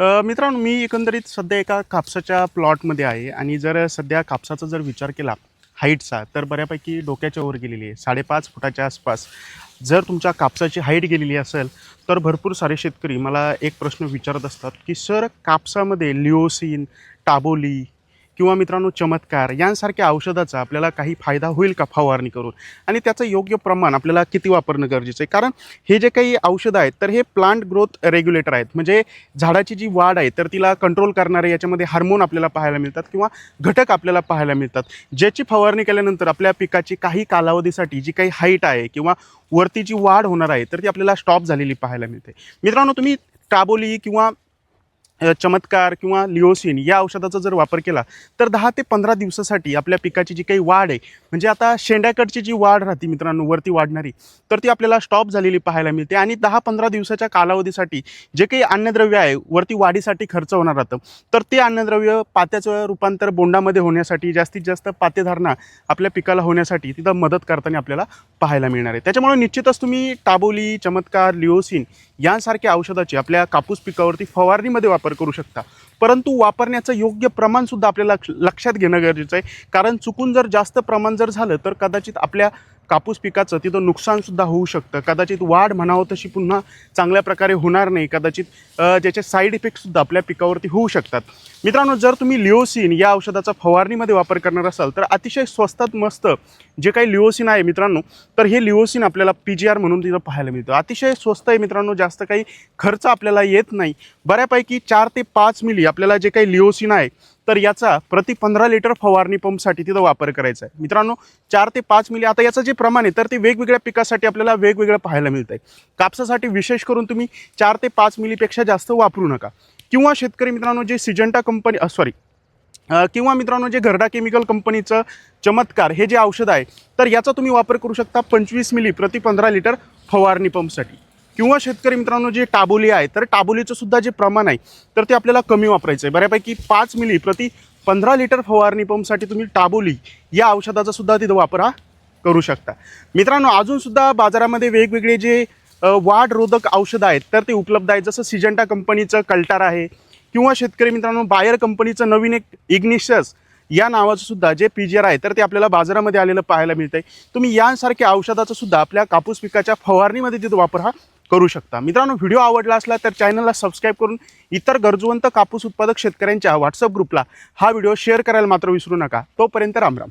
मित्रांनो मी एकंदरीत सध्या एका कापसाच्या प्लॉटमध्ये आहे आणि जर सध्या कापसाचा जर विचार केला हाईटचा तर बऱ्यापैकी डोक्याच्या वर गेलेली आहे साडेपाच फुटाच्या आसपास. जर तुमच्या कापसाची हाईट गेलेली असेल तर भरपूर सारे शेतकरी मला एक प्रश्न विचारत असतात की सर कापसामध्ये लिओसिन टाबोली किंवा मित्रांनो चमत्कार यांसारख्या औषधाचा आपल्याला काही फायदा होईल का फवारणी करून? आणि त्याचं योग्य प्रमाण आपल्याला किती वापरणं गरजेचं आहे? कारण हे जे काही औषधं आहेत तर हे प्लांट ग्रोथ रेग्युलेटर आहेत. म्हणजे झाडाची जी वाढ आहे तर तिला कंट्रोल करणारे याच्यामध्ये हार्मोन आपल्याला पाहायला मिळतात किंवा घटक आपल्याला पाहायला मिळतात. ज्याची फवारणी केल्यानंतर आपल्या पिकाची काही कालावधीसाठी जी काही हाईट आहे किंवा वरती जी वाढ होणार आहे तर ती आपल्याला स्टॉप झालेली पाहायला मिळते. मित्रांनो तुम्ही टाबोली किंवा चमत्कार किंवा लिओसिन या औषधाचा जर वापर केला तर दहा ते पंधरा दिवसासाठी आपल्या पिकाची जी काही वाढ आहे म्हणजे आता शेंड्याकडची जी वाढ राहते मित्रांनो वरती वाढणारी तर ती आपल्याला स्टॉप झालेली पाहायला मिळते आणि दहा पंधरा दिवसाच्या कालावधीसाठी जे काही अन्नद्रव्य आहे वरती वाढीसाठी खर्च होणार राहतं तर ते अन्नद्रव्य पात्याचं रूपांतर बोंडामध्ये होण्यासाठी जास्तीत जास्त पातेधारणा आपल्या पिकाला होण्यासाठी तिथं मदत करताना आपल्याला पाहायला मिळणार आहे. त्याच्यामुळे निश्चितच तुम्ही टाबोली चमत्कार लिओसिन यांसारख्या औषधाची आपल्या कापूस पिकावरती फवारणीमध्ये वापर करू शकता. परंतु वापरण्याचं योग्य प्रमाणसुद्धा आपल्याला लक्ष- लक्षात घेणं गरजेचं आहे. कारण चुकून जर जास्त प्रमाण जर झालं तर कदाचित आपल्या कापूस पिकाचं तिथं नुकसानसुद्धा होऊ शकतं. कदाचित वाढ म्हणावं तशी पुन्हा चांगल्या प्रकारे होणार नाही. कदाचित ज्याचे साईड इफेक्टसुद्धा आपल्या पिकावरती होऊ शकतात. मित्रांनो जर तुम्ही लिओसिन या औषधाचा फवारणीमध्ये वापर करणार असाल तर अतिशय स्वस्तात मस्त जे काही लिओसिन आहे मित्रांनो तर हे लिओसिन आपल्याला पी जी आर म्हणून तिथं पाहायला मिळतं. अतिशय स्वस्त आहे मित्रांनो जास्त काही खर्च आपल्याला येत नाही. बऱ्यापैकी चार ते पाच मिली आपल्याला जे काही लिओसिन आहे तर याचा प्रति पंधरा लिटर फवारणी पंपसाठी तिथं वापर करायचा आहे. मित्रांनो चार ते पाच मिली आता याचं जे प्रमाण आहे तर ते वेगवेगळ्या पिकासाठी आपल्याला वेगवेगळं पाहायला मिळतं आहे कापसासाठी विशेष करून तुम्ही चार ते पाच मिलीपेक्षा जास्त वापरू नका. किंवा शेतकरी मित्रांनो जे सिजंटा कंपनी सॉरी किंवा मित्रांनो जे घरडा केमिकल कंपनीचं चमत्कार हे जे औषध आहे तर याचा तुम्ही वापर करू शकता पंचवीस मिली प्रति पंधरा लिटर फवारणी पंपसाठी. किंवा शेतकरी मित्रांनो जे टाबोली आहे तर टाबोलीचं सुद्धा जे प्रमाण आहे तर ते आपल्याला कमी वापरायचं आहे. बऱ्यापैकी पाच मिली प्रति पंधरा लिटर फवारणी पंपसाठी तुम्ही टाबोली या औषधाचा सुद्धा तिथं वापर हा करू शकता. मित्रांनो अजूनसुद्धा बाजारामध्ये वेगवेगळे जे वाढरोधक औषधं आहेत तर ते उपलब्ध आहेत. जसं सिजंटा कंपनीचं कल्टार आहे किंवा शेतकरी मित्रांनो बायर कंपनीचं नवीन एक इग्निशस या नावाचं सुद्धा जे पी आहे तर ते आपल्याला बाजारामध्ये आलेलं पाहायला मिळतं आहे तुम्ही यांसारख्या औषधाचा सुद्धा आपल्या कापूस पिकाच्या फवारणीमध्ये तिथं वापर हा करू शकता. मित्रांनो व्हिडिओ आवडला असला तर चॅनलला सबस्क्राईब करून इतर गरजवंत कापूस उत्पादक शेतकऱ्यांच्या व्हॉट्सअप ग्रुपला हा व्हिडिओ शेअर करायला मात्र विसरू नका. तोपर्यंत रामराम